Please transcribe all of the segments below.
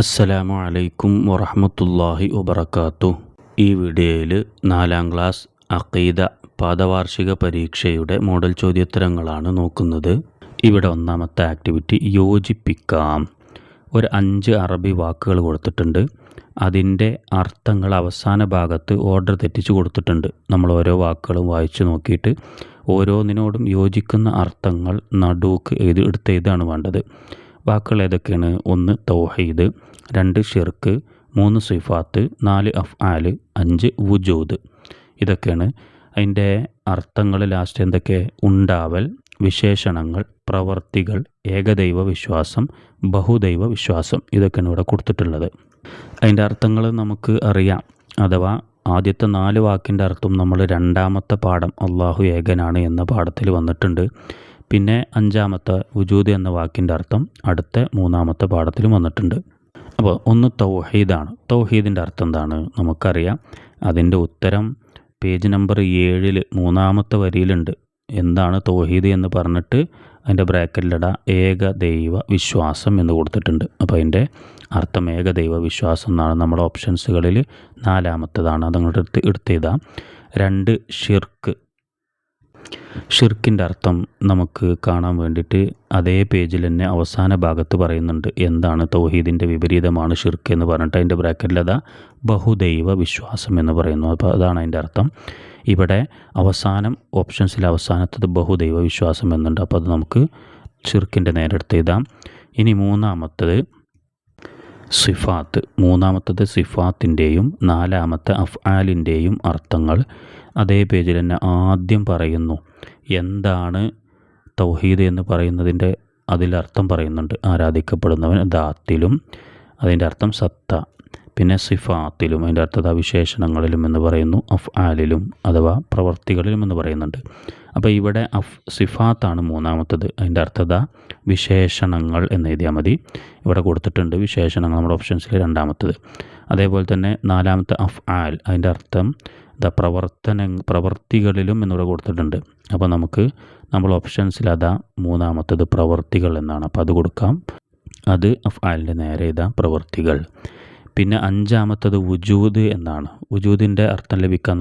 അസ്സലാമു അലൈക്കും വറഹമത്തല്ലാഹി വബർക്കാത്തു ഈ വീഡിയോയിൽ നാലാം ക്ലാസ് അഖീദ പാദവാർഷിക പരീക്ഷയുടെ മോഡൽ ചോദ്യോത്തരങ്ങളാണ് നോക്കുന്നത്. ഇവിടെ ഒന്നാമത്തെ ആക്ടിവിറ്റി യോജിപ്പിക്കാം. ഒരു അഞ്ച് അറബി വാക്കുകൾ കൊടുത്തിട്ടുണ്ട്. അതിന്റെ അർത്ഥങ്ങൾ അവസാന ഭാഗത്ത് ഓർഡർ തെറ്റിച്ച് കൊടുത്തിട്ടുണ്ട്. നമ്മൾ ഓരോ വാക്കുകളും വായിച്ചു നോക്കിയിട്ട് ഓരോന്നിനോടും യോജിക്കുന്ന അർത്ഥങ്ങൾ നടുക്ക് എഴുതി എടുത്ത് എഴുതാണ് വേണ്ടത്? വാക്കുകൾ ഏതൊക്കെയാണ്? ഒന്ന് തൗഹീദ്. രണ്ട് ഷിർക്ക്. മൂന്ന് സിഫാത്ത്. നാല് അഫ് ആൽ അഞ്ച് വുജൂദ്. ഇതൊക്കെയാണ് അതിന്റെ അർത്ഥങ്ങൾ ലാസ്റ്റ് എന്തൊക്കെ? ഉണ്ടാവൽ വിശേഷണങ്ങൾ പ്രവർത്തികൾ ഏകദൈവ വിശ്വാസം ബഹുദൈവ വിശ്വാസം. ഇതൊക്കെയാണ് ഇവിടെ കൊടുത്തിട്ടുള്ളത്. അതിന്റെ അർത്ഥങ്ങൾ നമുക്ക് അറിയാം. അഥവാ ആദ്യത്തെ നാല് വാക്കിന്റെ അർത്ഥം നമ്മൾ രണ്ടാമത്തെ പാഠം അള്ളാഹു ഏകനാണ് എന്ന പാഠത്തിൽ വന്നിട്ടുണ്ട്. പിന്നെ അഞ്ചാമത്തെ വുജൂദ് എന്ന വാക്കിന്റെ അർത്ഥം അടുത്ത മൂന്നാമത്തെ പാഠത്തിലും വന്നിട്ടുണ്ട്. അപ്പോൾ ഒന്ന് തൗഹീദാണ്. തൗഹീദിന്റെ അർത്ഥം എന്താണ്? നമുക്കറിയാം. അതിന്റെ ഉത്തരം പേജ് നമ്പർ ഏഴിൽ മൂന്നാമത്തെ വരിയിലുണ്ട്. എന്താണ് തൗഹീദ് എന്ന് പറഞ്ഞിട്ട് അതിന്റെ ബ്രാക്കറ്റിലിട. ഏക ദൈവ വിശ്വാസം എന്ന് കൊടുത്തിട്ടുണ്ട്. അപ്പോൾ അതിന്റെ അർത്ഥം ഏക ദൈവ വിശ്വാസം എന്നാണ്. നമ്മുടെ ഓപ്ഷൻസുകളിൽ നാലാമത്തതാണ്. അതങ്ങോട്ട് എടുത്ത് എടുത്തെഴുതാം രണ്ട് ഷിർക്ക് ഷിർക്കിന്റെ അർത്ഥം നമുക്ക് കാണാൻ വേണ്ടിയിട്ട് അതേ പേജിൽ തന്നെ അവസാന ഭാഗത്ത് പറയുന്നുണ്ട്. എന്താണ് തൗഹീദിന്റെ വിപരീതമാണ് ഷിർക്ക് എന്ന് പറഞ്ഞിട്ട് അതിന്റെ ബ്രാക്കറ്റിൽ അതാ ബഹുദൈവ വിശ്വാസം എന്ന് പറയുന്നു. അപ്പോൾ അതാണ് അതിന്റെ അർത്ഥം. ഇവിടെ അവസാനം ഓപ്ഷൻസിൽ അവസാനത്തത് ബഹുദൈവ വിശ്വാസം എന്നുണ്ട്. അപ്പോൾ അത് നമുക്ക് ഷിർക്കിന്റെ നേരെടുത്ത് എഴുതാം. ഇനി മൂന്നാമത്തത് സിഫാത്ത്. മൂന്നാമത്തത് സിഫാത്തിന്റെയും നാലാമത്തെ അഫ്ആലിന്റെയും അർത്ഥങ്ങൾ അതേ പേജിൽ തന്നെ ആദ്യം പറയുന്നു. എന്താണ് തൗഹീദ് എന്ന് പറയുന്നതിന്റെ അതിലർത്ഥം പറയുന്നുണ്ട്. ആരാധിക്കപ്പെടുന്നവൻ ദാത്തിലും അതിന്റെ അർത്ഥം സത്ത പിന്നെ സിഫാത്തിലും അതിന്റെ അർത്ഥത വിശേഷണങ്ങളിലും എന്ന് പറയുന്നു. അഫ് ആലിലും അഥവാ പ്രവർത്തികളിലും എന്ന് പറയുന്നുണ്ട്. അപ്പോൾ ഇവിടെ അഫ് സിഫാത്താണ് മൂന്നാമത്തത്. അതിന്റെ അർത്ഥത വിശേഷണങ്ങൾ എന്ന് എഴുതിയാൽ മതി. ഇവിടെ കൊടുത്തിട്ടുണ്ട് വിശേഷണങ്ങൾ നമ്മുടെ ഓപ്ഷൻസിൽ രണ്ടാമത്തത്. അതേപോലെ തന്നെ നാലാമത്തെ അഫ് ആൽ അതിന്റെ അർത്ഥം ദ പ്രവർത്തന പ്രവർത്തികളിലും എന്നിവിടെ കൊടുത്തിട്ടുണ്ട്. അപ്പോൾ നമുക്ക് നമ്മൾ ഓപ്ഷൻസിൽ അതാ മൂന്നാമത്തത് പ്രവർത്തികൾ എന്നാണ്. അപ്പോൾ അത് കൊടുക്കാം. അത് അഫാലിന്റെ നേരെ ഇതാ പ്രവർത്തികൾ. പിന്നെ അഞ്ചാമത്തത് വുജൂദ് എന്നാണ്. വുജൂദിന്റെ അർത്ഥം ലഭിക്കാൻ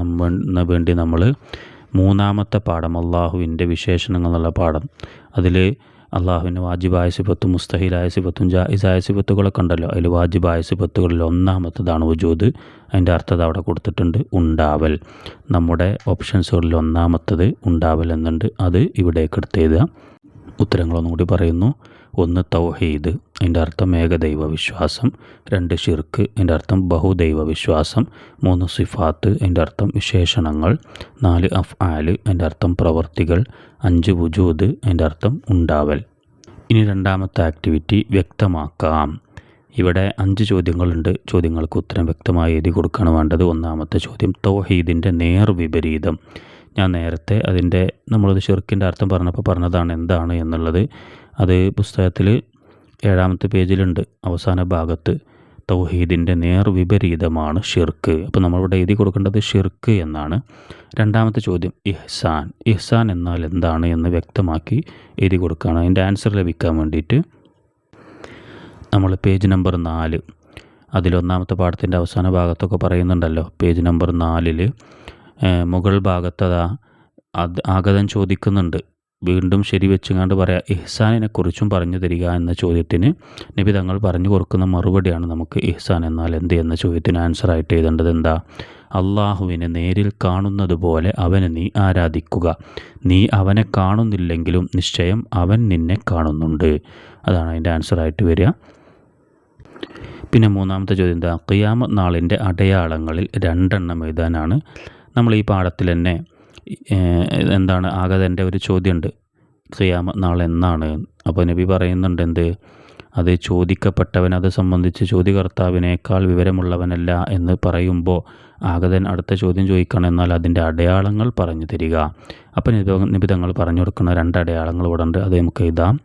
വേണ്ടി നമ്മൾ മൂന്നാമത്തെ പാഠം അള്ളാഹുവിന്റെ വിശേഷണങ്ങൾ പാഠം. അതിൽ അള്ളാഹുവിന്റെ വാജിബായ സിഫത്തും മുസ്തഹിലായ സിഫത്തും ജായിസായ സിഫത്തുകളൊക്കെ ഉണ്ടല്ലോ അതിൽ വാജിബായ സിഫത്തുകളിൽ ഒന്നാമത്തതാണ് വജൂദ്. അതിന്റെ അർത്ഥത അവിടെ കൊടുത്തിട്ടുണ്ട് ഉണ്ടാവൽ. നമ്മുടെ ഓപ്ഷൻസുകളിൽ ഒന്നാമത്തത് ഉണ്ടാവൽ എന്നുണ്ട്. അത് ഇവിടേക്ക് എടുത്ത് എഴുതുക. ഉത്തരങ്ങളൊന്നും കൂടി പറയുന്നു. ഒന്ന് തൗഹീദ് അതിന്റെ അർത്ഥം ഏകദൈവ വിശ്വാസം രണ്ട് ഷിർക്ക് അതിന്റെ അർത്ഥം ബഹുദൈവ വിശ്വാസം മൂന്ന് സിഫാത്ത് അതിന്റെ അർത്ഥം വിശേഷണങ്ങൾ. നാല് അഫ് ആൽ അതിന്റെ അർത്ഥം പ്രവർത്തികൾ. അഞ്ച് വുജൂദ് അതിന്റെ അർത്ഥം ഉണ്ടാവൽ. ഇനി രണ്ടാമത്തെ ആക്ടിവിറ്റി വ്യക്തമാക്കാം. ഇവിടെ അഞ്ച് ചോദ്യങ്ങളുണ്ട്. ചോദ്യങ്ങൾക്ക് ഉത്തരം വ്യക്തമായി എഴുതി കൊടുക്കുകയാണ് വേണ്ടത്. ഒന്നാമത്തെ ചോദ്യം തൗഹീദിന്റെ നേർ വിപരീതം. ഞാൻ നേരത്തെ അതിന്റെ നമ്മളത് ഷിർക്കിന്റെ അർത്ഥം പറഞ്ഞപ്പോൾ പറഞ്ഞതാണ് എന്താണ് എന്നുള്ളത്. അത് പുസ്തകത്തിൽ ഏഴാമത്തെ പേജിലുണ്ട്. അവസാന ഭാഗത്ത് തൗഹീദിന്റെ നേർ വിപരീതമാണ് ഷിർക്ക്. അപ്പോൾ നമ്മളിവിടെ എഴുതി കൊടുക്കേണ്ടത് ഷിർക്ക് എന്നാണ്. രണ്ടാമത്തെ ചോദ്യം ഇഹ്സാൻ. ഇഹ്സാൻ എന്നാൽ എന്താണ് എന്ന് വ്യക്തമാക്കി എഴുതി കൊടുക്കുകയാണ് അതിന്റെ ആൻസർ ലഭിക്കാൻ വേണ്ടിയിട്ട് നമ്മൾ പേജ് നമ്പർ നാല് അതിലൊന്നാമത്തെ പാഠത്തിന്റെ അവസാന ഭാഗത്തൊക്കെ പറയുന്നുണ്ടല്ലോ. പേജ് നമ്പർ നാലിൽ മുകൾ ഭാഗത്തതാ അത് ആഗതം ചോദിക്കുന്നുണ്ട്. വീണ്ടും ശരി വെച്ചുകൊണ്ട് പറയാം ഇഹ്സാനിനെ കുറിച്ചും പറഞ്ഞു തരിക എന്ന ചോദ്യത്തിന് നബി തങ്ങൾ പറഞ്ഞു കൊടുക്കുന്ന മറുപടിയാണ് നമുക്ക് ഇഹ്സാൻ എന്നാൽ എന്ത് എന്ന ചോദ്യത്തിന് ആൻസറായിട്ട് എഴുതേണ്ടത് എന്താ? അള്ളാഹുവിനെ നേരിൽ കാണുന്നത് പോലെ അവനെ നീ ആരാധിക്കുക. നീ അവനെ കാണുന്നില്ലെങ്കിലും നിശ്ചയം അവൻ നിന്നെ കാണുന്നുണ്ട്. അതാണ് അതിന്റെ ആൻസറായിട്ട് വരിക. പിന്നെ മൂന്നാമത്തെ ചോദ്യം എന്താ? ഖിയാമ നാളിന്റെ അടയാളങ്ങളിൽ രണ്ടെണ്ണം എഴുതാനാണ് നമ്മൾ ഈ പാഠത്തിൽ തന്നെ എന്താണ് ആകതന്റെ ഒരു ചോദ്യമുണ്ട്. ഖിയാമ നാൾ എന്നാണ് അപ്പോൾ നബി പറയുന്നുണ്ട് എന്ത്? അത് ചോദിക്കപ്പെട്ടവൻ അത് സംബന്ധിച്ച് ചോദ്യകർത്താവിനേക്കാൾ വിവരമുള്ളവനല്ല എന്ന് പറയുമ്പോൾ ആഗതൻ അടുത്ത ചോദ്യം ചോദിക്കണം എന്നാൽ അതിന്റെ അടയാളങ്ങൾ പറഞ്ഞു തരിക. അപ്പോൾ നിബിതങ്ങൾ പറഞ്ഞു കൊടുക്കുന്ന രണ്ട് അടയാളങ്ങൾ ഇവിടെ ഉണ്ട്. അത് നമുക്ക് എഴുതാം.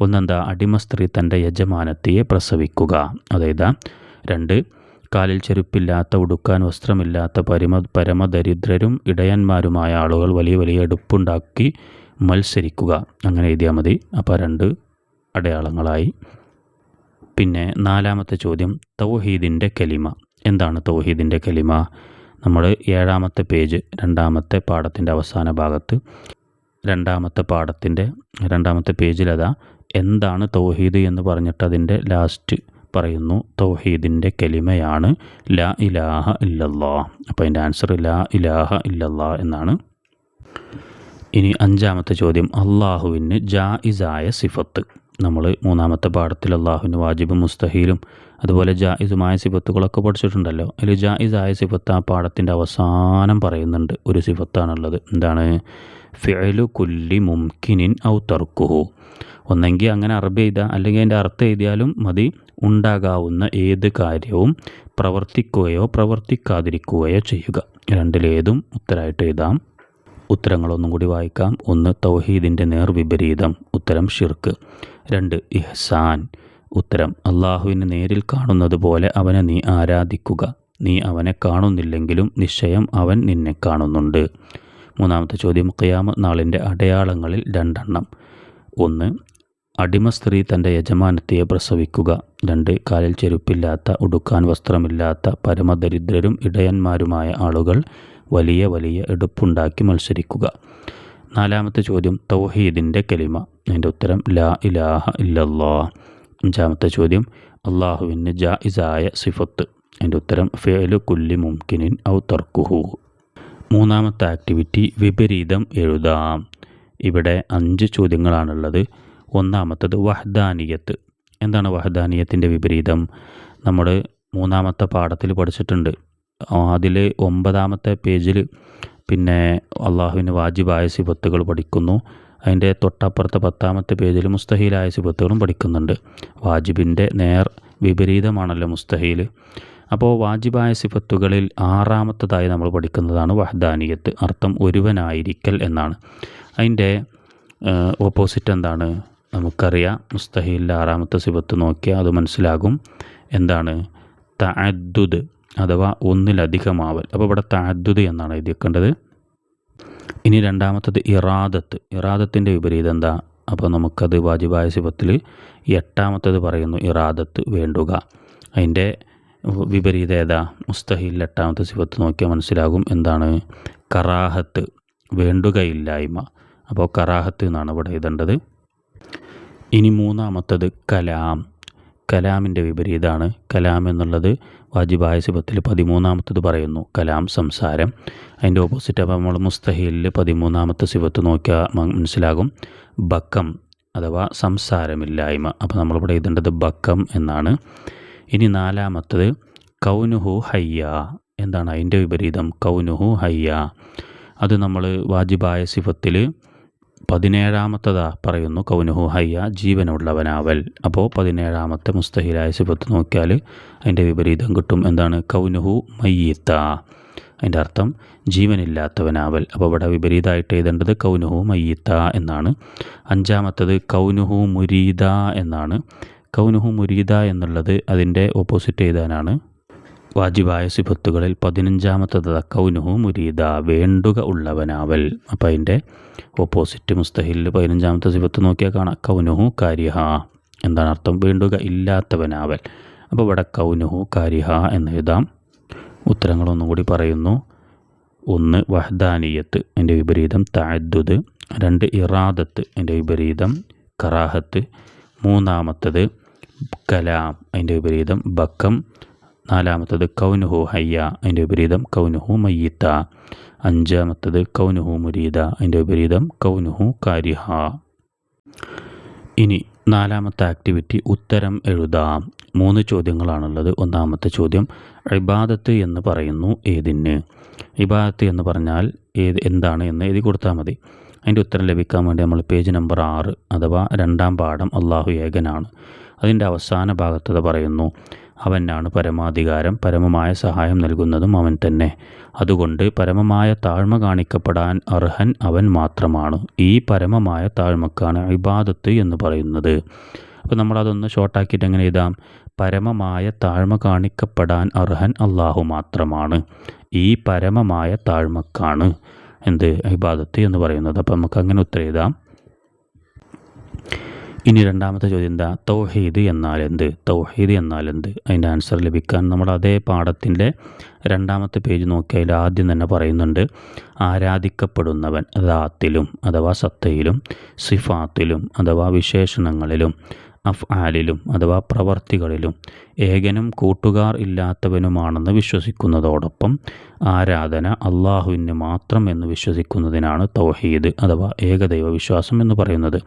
ഒന്നെന്താ? അടിമ സ്ത്രീ തന്റെ യജമാനത്തിയെ പ്രസവിക്കുക. അതെഴുതാം രണ്ട് കാലിൽ ചെരുപ്പില്ലാത്ത ഉടുക്കാൻ വസ്ത്രമില്ലാത്ത പരമ പരമദരിദ്രരും ഇടയന്മാരുമായ ആളുകൾ വലിയ വലിയ എടുപ്പുണ്ടാക്കി മത്സരിക്കുക. അങ്ങനെ എഴുതിയാൽ മതി. അപ്പോൾ രണ്ട് അടയാളങ്ങളായി. പിന്നെ നാലാമത്തെ ചോദ്യം തൗഹീദിന്റെ കലിമ. എന്താണ് തൗഹീദിന്റെ കലിമ? നമ്മൾ ഏഴാമത്തെ പേജ് രണ്ടാമത്തെ പാഠത്തിന്റെ അവസാന ഭാഗത്ത്. രണ്ടാമത്തെ പാഠത്തിന്റെ രണ്ടാമത്തെ പേജിലതാ എന്താണ് തൗഹീദ് എന്ന് പറഞ്ഞിട്ട് അതിന്റെ ലാസ്റ്റ് പറയുന്നു തൗഹീദിന്റെ കലിമയാണ് ലാ ഇലാഹ ഇല്ലല്ലാ. അപ്പോൾ അതിന്റെ ആൻസർ ലാ ഇലാഹ ഇല്ലല്ലാ എന്നാണ്. ഇനി അഞ്ചാമത്തെ ചോദ്യം അള്ളാഹുവിന് ജായിസായ സിഫത്ത്. നമ്മൾ മൂന്നാമത്തെ പാഠത്തിൽ അള്ളാഹുവിന് വാജിബും മുസ്തഹീലും അതുപോലെ ജായിസുമായ സിഫത്തുകളൊക്കെ പഠിച്ചിട്ടുണ്ടല്ലോ. അതിൽ ജായിസായ സിഫത്ത് ആ പാഠത്തിന്റെ അവസാനം പറയുന്നുണ്ട് ഒരു സിഫത്താണുള്ളത്. എന്താണ്? ഫിഅലു കുല്ലി മുംകിനിൻ ഔ തർക്കുഹു. ഒന്നെങ്കിൽ അങ്ങനെ അറബി എഴുതുക അല്ലെങ്കിൽ അതിന്റെ അർത്ഥം എഴുതിയാലും മതി. ഉണ്ടാകാവുന്ന ഏത് കാര്യവും പ്രവർത്തിക്കുകയോ പ്രവർത്തിക്കാതിരിക്കുകയോ ചെയ്യുക. രണ്ടിലേതും ഉത്തരമായിട്ട് എഴുതാം. ഉത്തരങ്ങളൊന്നും കൂടി വായിക്കാം. ഒന്ന് തൗഹീദിന്റെ നേർവിപരീതം. ഉത്തരം ഷിർക്ക് രണ്ട് ഇഹ്സാൻ. ഉത്തരം അള്ളാഹുവിനെ നേരിൽ കാണുന്നത് പോലെ അവനെ നീ ആരാധിക്കുക. നീ അവനെ കാണുന്നില്ലെങ്കിലും നിശ്ചയം അവൻ നിന്നെ കാണുന്നുണ്ട്. മൂന്നാമത്തെ ചോദ്യം ഖിയാമ നാളിന്റെ അടയാളങ്ങളിൽ രണ്ടെണ്ണം. ഒന്ന് അടിമ സ്ത്രീ തന്റെ യജമാനത്തിയെ പ്രസവിക്കുക. രണ്ട് കാലിൽ ചെരുപ്പില്ലാത്ത ഉടുക്കാൻ വസ്ത്രമില്ലാത്ത പരമദരിദ്രരും ഇടയന്മാരുമായ ആളുകൾ വലിയ വലിയ എടുപ്പുണ്ടാക്കി മത്സരിക്കുക. നാലാമത്തെ ചോദ്യം തൗഹീദിന്റെ കലിമ. അതിന്റെ ഉത്തരം ലാ ഇലാഹ ഇല്ലല്ലാ. അഞ്ചാമത്തെ ചോദ്യം അള്ളാഹുവിന് ജായിസായ സിഫത്ത്. അതിന്റെ ഉത്തരം ഫേലു കുല്ലി മുംകിനിൻ ഔ തർക്കുഹു. മൂന്നാമത്തെ ആക്ടിവിറ്റി വിപരീതം എഴുതാം. ഇവിടെ അഞ്ച് ചോദ്യങ്ങളാണുള്ളത്. ഒന്നാമത്തത് വഹദാനിയത്ത്. എന്താണ് വഹദാനിയത്തിന്റെ വിപരീതം? നമ്മൾ മൂന്നാമത്തെ പാഠത്തിൽ പഠിച്ചിട്ടുണ്ട്. അതിൽ ഒമ്പതാമത്തെ പേജിൽ പിന്നെ അള്ളാഹുവിന് വാജിബായ സിബത്തുകൾ പഠിക്കുന്നു. അതിന്റെ തൊട്ടപ്പുറത്തെ പത്താമത്തെ പേജിൽ മുസ്തഹീലായ സിബത്തുകളും പഠിക്കുന്നുണ്ട്. വാജിബിന്റെ നേർ വിപരീതമാണല്ലോ മുസ്തഹീൽ അപ്പോൾ വാജിബായ സിഫത്തുകളിൽ ആറാമത്തതായി നമ്മൾ പഠിക്കുന്നതാണ് വഹദാനിയത്ത്. അർത്ഥം ഒരുവനായിരിക്കൽ എന്നാണ്. അതിന്റെ ഓപ്പോസിറ്റ് എന്താണ്? നമുക്കറിയാം മുസ്തഹീലിന്റെ ആറാമത്തെ സിബത്ത് നോക്കിയാൽ അത് മനസ്സിലാകും. എന്താണ്? തഅദ്ദുദ് അഥവാ ഒന്നിലധികമാവൽ. അപ്പോൾ ഇവിടെ തഅദ്ദുദ് എന്നാണ് എഴുതിയേക്കേണ്ടത്. ഇനി രണ്ടാമത്തത് ഇറാദത്ത്. ഇറാദത്തിന്റെ വിപരീതം എന്താ? അപ്പോൾ നമുക്കത് വാജിബായ സിബത്തിൽ എട്ടാമത്തത് പറയുന്നു ഇറാദത്ത് വേണ്ടുക. അതിന്റെ വിപരീത ഏതാ? മുസ്തഹിൽ എട്ടാമത്തെ സിബത്ത് നോക്കിയാൽ മനസ്സിലാകും എന്താണ്? കറാഹത്ത് വേണ്ടുകയില്ലായ്മ. അപ്പോൾ കറാഹത്ത് എന്നാണ് ഇവിടെ എഴുതേണ്ടത്. ഇനി മൂന്നാമത്തത് കലാം. കലാമിന്റെ വിപരീതമാണ് കലാം എന്നുള്ളത് വാജിബായ സിബത്തിൽ പതിമൂന്നാമത്തത് പറയുന്നു. കലാം സംസാരം. അതിന്റെ ഓപ്പോസിറ്റ് അപ്പോൾ നമ്മൾ മുസ്തഹീലിൽ പതിമൂന്നാമത്തെ സിബത്ത് നോക്കിയാൽ മനസ്സിലാകും. ബക്കം അഥവാ സംസാരമില്ലായ്മ. അപ്പോൾ നമ്മളിവിടെ എഴുതേണ്ടത് ബക്കം എന്നാണ്. ഇനി നാലാമത്തത് കൗനുഹു ഹയ്യ. എന്താണ് അതിന്റെ വിപരീതം? കൗനുഹു ഹയ്യ. അത് നമ്മൾ വാജിബായ സിഫത്തിൽ പതിനേഴാമത്തതാ പറയുന്നു കൗനുഹു ഹയ്യ ജീവനുള്ളവനാവൽ. അപ്പോൾ പതിനേഴാമത്തെ മുസ്തഹിലായ സിഫത്ത് നോക്കിയാൽ അതിന്റെ വിപരീതം കിട്ടും. എന്താണ്? കൗനുഹു മയ്യത്ത. അതിന്റെ അർത്ഥം ജീവനില്ലാത്തവനാവൽ. അപ്പോൾ ഇവിടെ വിപരീതമായിട്ട് എഴുതേണ്ടത് കൗനുഹു മയ്യത്ത എന്നാണ്. അഞ്ചാമത്തത് കൗനുഹു മുരീദ എന്നാണ്. കൗനുഹു മുരീദ എന്നുള്ളത് അതിന്റെ ഓപ്പോസിറ്റ് എഴുതാനാണ്. വാജിബായ സിഫത്തുകളിൽ പതിനഞ്ചാമത്തത് കൗനുഹു മുരീദ വേണ്ടുക ഉള്ളവനാവൽ. അപ്പോൾ അതിന്റെ ഓപ്പോസിറ്റ് മുസ്തഹിൽ പതിനഞ്ചാമത്തെ സിഫത്ത് നോക്കിയാൽ കാണാം. കൗനുഹു കാര്യഹ എന്താണ് അർത്ഥം? വേണ്ടുക ഇല്ലാത്തവനാവൽ. അപ്പോൾ ഇവിടെ കൗനുഹു കാര്യഹ എന്ന് എഴുതാം. ഉത്തരങ്ങളൊന്നും കൂടി പറയുന്നു. ഒന്ന് വഹദാനിയത്ത് എന്റെ വിപരീതം. താഴ്ദുദ് രണ്ട് ഇറാദത്ത് എന്റെ വിപരീതം. കറാഹത്ത്. മൂന്നാമത്തത് കലാം അതിന്റെ വിപരീതം. ബക്കം. നാലാമത്തത് കൗനുഹു ഹയ്യ അതിന്റെ വിപരീതം കൗനുഹു മയ്യിത്ത. അഞ്ചാമത്തത് കൗനുഹു മുരീദ അതിന്റെ വിപരീതം കൗനുഹു കാരിഹ. ഇനി നാലാമത്തെ ആക്ടിവിറ്റി ഉത്തരം എഴുതാം. മൂന്ന് ചോദ്യങ്ങളാണുള്ളത്. ഒന്നാമത്തെ ചോദ്യം ഇബാദത്ത് എന്ന് പറയുന്നു ഏതിന്? ഇബാദത്ത് എന്ന് പറഞ്ഞാൽ ഏത് എന്താണ് എന്ന് എഴുതി കൊടുത്താൽ മതി. അതിന്റെ ഉത്തരം ലഭിക്കാൻ വേണ്ടി നമ്മൾ പേജ് നമ്പർ ആറ് അഥവാ രണ്ടാം പാഠം അള്ളാഹു ഏകനാണ്. അതിന്റെ അവസാന ഭാഗത്തത് പറയുന്നു അവനാണ് പരമാധികാരം പരമമായ സഹായം നൽകുന്നതും അവൻ തന്നെ. അതുകൊണ്ട് പരമമായ താഴ്മ കാണിക്കപ്പെടാൻ അർഹൻ അവൻ മാത്രമാണ്. ഈ പരമമായ താഴ്മക്കാണ് ഇബാദത്ത് എന്ന് പറയുന്നത്. അപ്പോൾ നമ്മളതൊന്ന് ഷോർട്ടാക്കിയിട്ട് എങ്ങനെ എഴുതാം? പരമമായ താഴ്മ കാണിക്കപ്പെടാൻ അർഹൻ അള്ളാഹു മാത്രമാണ്. ഈ പരമമായ താഴ്മക്കാണ് എന്ത്? ഇബാദത്ത് എന്ന് പറയുന്നത്. അപ്പോൾ നമുക്ക് അങ്ങനെ ഉത്തരം എഴുതാം. ഇനി രണ്ടാമത്തെ ചോദ്യം എന്താ? തൗഹീദ് എന്നാൽ എന്ത് തൗഹീദ് എന്നാൽ എന്ത് അതിന്റെ ആൻസർ ലഭിക്കാൻ നമ്മൾ അതേ പാഠത്തിന്റെ രണ്ടാമത്തെ പേജ് നോക്കി അതിൽ ആദ്യം തന്നെ പറയുന്നുണ്ട്. ആരാധിക്കപ്പെടുന്നവൻ ദാത്തിലും അഥവാ സത്തയിലും സിഫാത്തിലും അഥവാ വിശേഷണങ്ങളിലും അഫ്ആലിലും അഥവാ പ്രവർത്തികളിലും ഏകനും കൂട്ടുകാർ ഇല്ലാത്തവനുമാണെന്ന് വിശ്വസിക്കുന്നതോടൊപ്പം ആരാധന അള്ളാഹുവിന് മാത്രം എന്ന് വിശ്വസിക്കുന്നതിനാണ് തൗഹീദ് അഥവാ ഏകദൈവ വിശ്വാസം എന്ന് പറയുന്നത്.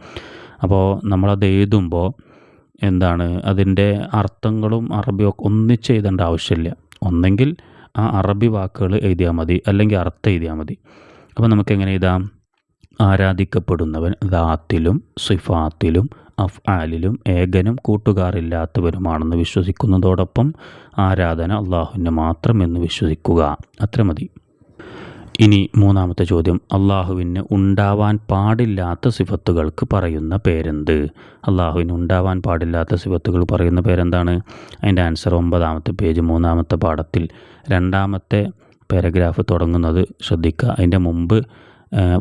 അപ്പോൾ നമ്മളത് എഴുതുമ്പോൾ എന്താണ് അതിന്റെ അർത്ഥങ്ങളും അറബിയും ഒന്നിച്ച് എഴുതേണ്ട ആവശ്യമില്ല. ഒന്നെങ്കിൽ ആ അറബി വാക്കുകൾ എഴുതിയാൽ മതി അല്ലെങ്കിൽ അർത്ഥം എഴുതിയാൽ മതി. അപ്പോൾ നമുക്ക് എങ്ങനെ എഴുതാം? ആരാധിക്കപ്പെടുന്നവൻ ദാത്തിലും സിഫാത്തിലും അഫ്ആലിലും ഏകനും കൂട്ടുകാരില്ലാത്തവരുമാണെന്ന് വിശ്വസിക്കുന്നതോടൊപ്പം ആരാധന അള്ളാഹുവിന് മാത്രം എന്ന് വിശ്വസിക്കുക. അത്ര മതി ഇനി മൂന്നാമത്തെ ചോദ്യം. അള്ളാഹുവിന് ഉണ്ടാവാൻ പാടില്ലാത്ത സിഫത്തുകൾക്ക് പറയുന്ന പേരെന്ത്? അള്ളാഹുവിന് ഉണ്ടാവാൻ പാടില്ലാത്ത സിഫത്തുകൾ പറയുന്ന പേരെന്താണ്? അതിന്റെ ആൻസർ ഒമ്പതാമത്തെ പേജ് മൂന്നാമത്തെ പാഠത്തിൽ രണ്ടാമത്തെ പാരഗ്രാഫ് തുടങ്ങുന്നത് ശ്രദ്ധിക്കുക. അതിന്റെ മുമ്പ്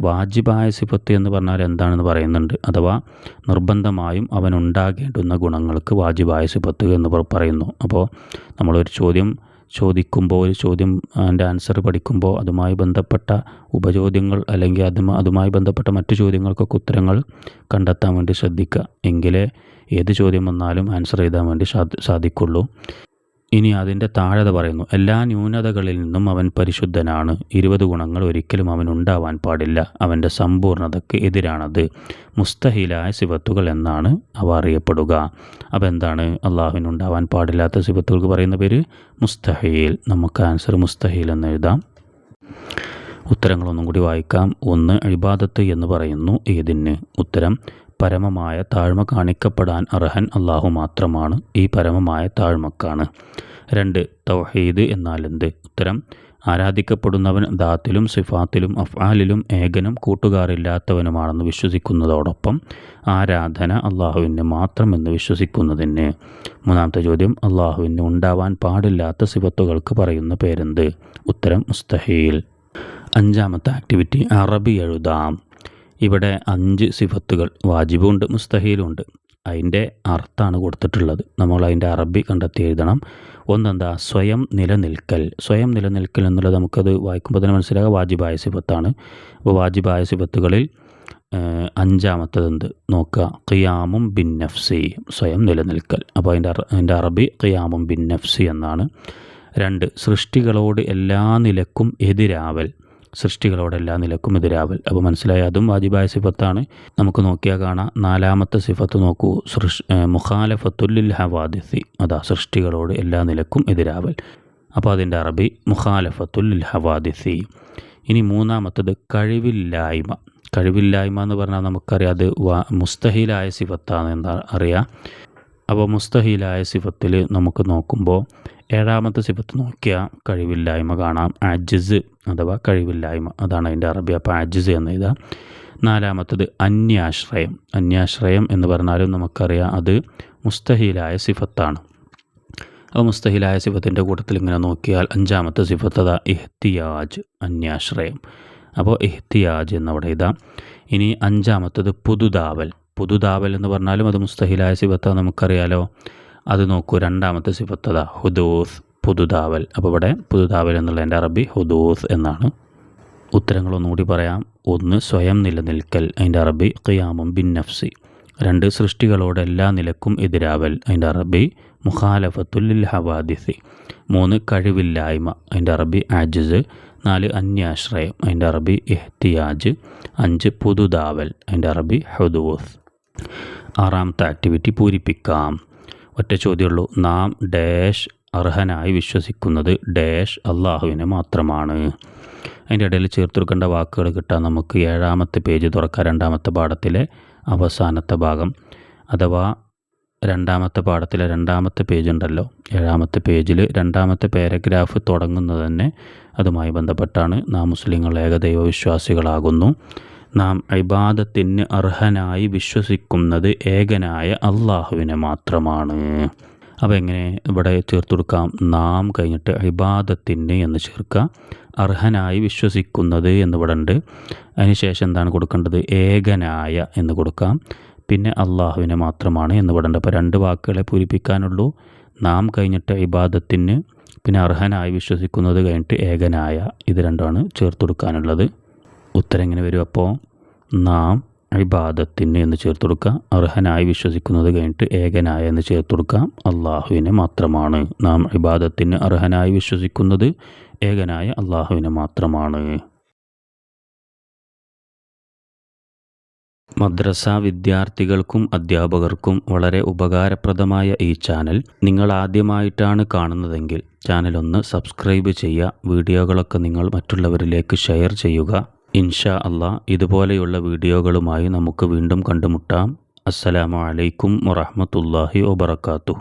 വാജിബായ സിഫത്ത് എന്ന് പറഞ്ഞാൽ എന്താണെന്ന് പറയുന്നുണ്ട്. അഥവാ നിർബന്ധമായും അവനുണ്ടാകേണ്ടുന്ന ഗുണങ്ങൾക്ക് വാജിബായ സിഫത്ത് എന്ന് പറയുന്നു. അപ്പോൾ നമ്മളൊരു ചോദ്യം ചോദിക്കുമ്പോൾ ഒരു ചോദ്യം അതിന്റെ ആൻസർ പഠിക്കുമ്പോൾ അതുമായി ബന്ധപ്പെട്ട ഉപചോദ്യങ്ങൾ അല്ലെങ്കിൽ അതുമായി അതുമായി ബന്ധപ്പെട്ട മറ്റു ചോദ്യങ്ങൾക്കൊക്കെ ഉത്തരങ്ങൾ കണ്ടെത്താൻ വേണ്ടി ശ്രദ്ധിക്കുക. എങ്കിലേ ഏത് ചോദ്യം വന്നാലും ആൻസർ എഴുതാൻ വേണ്ടി സാധിക്കുള്ളൂ. ഇനി അതിന്റെ താഴത പറയുന്നു. എല്ലാ ന്യൂനതകളിൽ നിന്നും അവൻ പരിശുദ്ധനാണ്. ഇരുപത് ഗുണങ്ങൾ ഒരിക്കലും അവൻ ഉണ്ടാവാൻ പാടില്ല. അവന്റെ സമ്പൂർണതയ്ക്ക് എതിരാണത്. മുസ്തഹീലായ സിബത്തുകൾ എന്നാണ് അവ അറിയപ്പെടുക. അപ്പോൾ എന്താണ്? അള്ളാഹുവിനുണ്ടാവാൻ പാടില്ലാത്ത സിബത്തുകൾക്ക് പറയുന്ന പേര് മുസ്തഹീൽ. നമുക്ക് ആൻസർ മുസ്തഹീൽ എന്ന് എഴുതാം. ഉത്തരങ്ങളൊന്നും കൂടി വായിക്കാം. ഒന്ന് ഇബാദത്ത് എന്ന് പറയുന്നു ഏതിന്? ഉത്തരം പരമമായ താഴ്മ കാണിക്കപ്പെടാൻ അർഹൻ അള്ളാഹു മാത്രമാണ്. ഈ പരമമായ താഴ്മക്കാണ്. രണ്ട് തൗഹീദ് എന്നാൽ എന്ത് ഉത്തരം ആരാധിക്കപ്പെടുന്നവൻ ദാത്തിലും സിഫാത്തിലും അഫ്ആലിലും ഏകനും കൂട്ടുകാരില്ലാത്തവനുമാണെന്ന് വിശ്വസിക്കുന്നതോടൊപ്പം ആരാധന അള്ളാഹുവിന് മാത്രം എന്ന് വിശ്വസിക്കുന്നതിന്. മൂന്നാമത്തെ ചോദ്യം അള്ളാഹുവിന് ഉണ്ടാവാൻ പാടില്ലാത്ത സിഫത്തുകൾക്ക് പറയുന്ന പേരെന്ത്? ഉത്തരം മുസ്തഹീൽ. അഞ്ചാമത്തെ ആക്ടിവിറ്റി അറബി എഴുതാം. ഇവിടെ അഞ്ച് സിഫത്തുകൾ വാജിബുണ്ട് മുസ്തഹീലുണ്ട്. അതിന്റെ അർത്ഥമാണ് കൊടുത്തിട്ടുള്ളത്. നമ്മൾ അതിന്റെ അറബി കണ്ടെത്തി എഴുതണം. ഒന്നെന്താ? സ്വയം നിലനിൽക്കൽ. സ്വയം നിലനിൽക്കൽ എന്നുള്ളത് നമുക്കത് വായിക്കുമ്പോൾ തന്നെ മനസ്സിലാകുക വാജിബായ സിഫത്താണ്. അപ്പോൾ വാജിബായ സിഫത്തുകളിൽ അഞ്ചാമത്തതെന്ത്? നോക്കുക. ഖിയാമും ബിൻ നഫ്സി. സ്വയം നിലനിൽക്കൽ. അപ്പോൾ അതിന്റെ അതിന്റെ അറബി ഖിയാമും ബിൻ നഫ്സി എന്നാണ്. രണ്ട് സൃഷ്ടികളോട് എല്ലാ നിലക്കും എതിരാവൽ. സൃഷ്ടികളോടെല്ലാം നിലക്കും എതിരാവൽ അപ്പോൾ മനസ്സിലായ അതും വാജിബായ സിഫത്താണ്. നമുക്ക് നോക്കിയാൽ കാണാം. നാലാമത്തെ സിഫത്ത് നോക്കൂ. സൃഷ് മുഖാലഫത്തുല്ലിൽ ഹവാദിസി. അതാ സൃഷ്ടികളോട് എല്ലാ നിലക്കും എതിരാവൽ. അപ്പോൾ അതിന്റെ അറബി മുഖാലഫത്തുല്ലിൽ ഹവാദിസി. ഇനി മൂന്നാമത്തത് കഴിവില്ലായ്മ. കഴിവില്ലായ്മ എന്ന് പറഞ്ഞാൽ നമുക്കറിയാം അത് വാ മുസ്തഹിലായ സിഫത്താണ് എന്താ അറിയാം? അപ്പോൾ മുസ്തഹിലായ സിഫത്തിൽ നമുക്ക് നോക്കുമ്പോൾ ഏഴാമത്തെ സിഫത്ത് നോക്കിയാൽ കഴിവില്ലായ്മ കാണാം. ആജിസ് അഥവാ കഴിവില്ലായ്മ. അതാണ് അതിന്റെ അറബി. അപ്പോൾ ആജിസ് എന്ന് ഇതാ നാലാമത്തത് അന്യാശ്രയം. അന്യാശ്രയം എന്ന് പറഞ്ഞാലും നമുക്കറിയാം അത് മുസ്തഹീലായ സിഫത്താണ്. അപ്പോൾ മുസ്തഹിലായ സിഫത്തിന്റെ കൂട്ടത്തിൽ ഇങ്ങനെ നോക്കിയാൽ അഞ്ചാമത്തെ സിഫത്ത് അതാ ഇഹ്തിയാജ് അന്യാശ്രയം. അപ്പോൾ ഇഹ്തിയാജ് എന്നവിടെ ഇതാ ഇനി അഞ്ചാമത്തത് പുതുതാവൽ. പുതുതാവൽ എന്ന് പറഞ്ഞാലും അത് മുസ്തഹിലായ സിഫത്താണ് നമുക്കറിയാലോ. അത് നോക്കൂ രണ്ടാമത്തെ സിഫത്തത ഹുദൂസ് പുതുതാവൽ. അപ്പോൾ ഇവിടെ പുതുതാവൽ എന്നുള്ളതിന്റെ അറബി ഹുദൂസ് എന്നാണ്. ഉത്തരങ്ങൾ ഒന്നുകൂടി പറയാം. ഒന്ന് സ്വയം നിലനിൽക്കൽ അതിന്റെ അറബി ഖിയാമും ബിൻ നഫ്സി. രണ്ട് സൃഷ്ടികളോട് എല്ലാ നിലക്കും എതിരാവൽ അതിന്റെ അറബി മുഖാലഫത്തുൽ ഹവാദിസി. മൂന്ന് കഴിവില്ലായ്മ അതിന്റെ അറബി ആജിസ്. നാല് അന്യാശ്രയം അതിന്റെ അറബി ഇഹ്തിയാജ്. അഞ്ച് പുതുതാവൽ അതിന്റെ അറബി ഹുദൂസ്. ആറാമത്തെ ആക്ടിവിറ്റി പൂരിപ്പിക്കാം. ഒറ്റ ചോദ്യമുള്ളൂ. നാം ഡാഷ് അർഹനായി വിശ്വസിക്കുന്നത് ഡാഷ് അള്ളാഹുവിനെ മാത്രമാണ്. അതിന്റെ ഇടയിൽ ചേർത്തെടുക്കേണ്ട വാക്കുകൾ കിട്ടാൻ നമുക്ക് ഏഴാമത്തെ പേജ് തുറക്കാം. രണ്ടാമത്തെ പാഠത്തിലെ അവസാനത്തെ ഭാഗം. അഥവാ രണ്ടാമത്തെ പാഠത്തിലെ രണ്ടാമത്തെ പേജ് ഉണ്ടല്ലോ. ഏഴാമത്തെ പേജിൽ രണ്ടാമത്തെ പാരഗ്രാഫ് തുടങ്ങുന്നത് തന്നെ അതുമായി ബന്ധപ്പെട്ടാണ് നാം മുസ്ലിങ്ങൾ ഏകദൈവ വിശ്വാസികളാകുന്നു നാം ഇബാദത്തിന് അർഹനായി വിശ്വസിക്കുന്നത് ഏകനായ അള്ളാഹുവിനെ മാത്രമാണ്. അപ്പോൾ എങ്ങനെ ഇവിടെ ചേർത്ത് കൊടുക്കാം? നാം കഴിഞ്ഞിട്ട് ഇബാദത്തിന് എന്ന് ചേർക്കുക. അർഹനായി വിശ്വസിക്കുന്നത് എന്നിവിടെ ഉണ്ട്. അതിനുശേഷം എന്താണ് കൊടുക്കേണ്ടത്? ഏകനായ എന്ന് കൊടുക്കാം. പിന്നെ അള്ളാഹുവിനെ മാത്രമാണ് എന്ന് ഉണ്ട്. അപ്പോൾ രണ്ട് വാക്കുകളെ പൂരിപ്പിക്കാനുള്ളൂ. നാം കഴിഞ്ഞിട്ട് ഇബാദത്തിന് പിന്നെ അർഹനായി വിശ്വസിക്കുന്നത് കഴിഞ്ഞിട്ട് ഏകനായ ഇത് രണ്ടാണ് ചേർത്ത് കൊടുക്കാനുള്ളത്. ഉത്തരം എങ്ങനെ വരും അപ്പോൾ നാം ഇബാദത്തിന് എന്ന് ചേർത്ത് കൊടുക്കുക. അർഹനായി വിശ്വസിക്കുന്നത് കഴിഞ്ഞിട്ട് ഏകനായ എന്ന് ചേർത്ത് കൊടുക്കാം അള്ളാഹുവിനെ മാത്രമാണ് നാം ഇബാദത്തിന് അർഹനായി വിശ്വസിക്കുന്നത്. ഏകനായ അള്ളാഹുവിനെ മാത്രമാണ്. മദ്രസ വിദ്യാർത്ഥികൾക്കും അധ്യാപകർക്കും വളരെ ഉപകാരപ്രദമായ ഈ ചാനൽ നിങ്ങൾ ആദ്യമായിട്ടാണ് കാണുന്നതെങ്കിൽ ചാനൽ ഒന്ന് സബ്സ്ക്രൈബ് ചെയ്യുക. വീഡിയോകളൊക്കെ നിങ്ങൾ മറ്റുള്ളവരിലേക്ക് ഷെയർ ചെയ്യുക. ഇൻഷാ അള്ളാ ഇതുപോലെയുള്ള വീഡിയോകളുമായി നമുക്ക് വീണ്ടും കണ്ടുമുട്ടാം. അസ്സലാമു അലൈക്കും വറഹമത്തല്ലാഹി വബർക്കാത്തു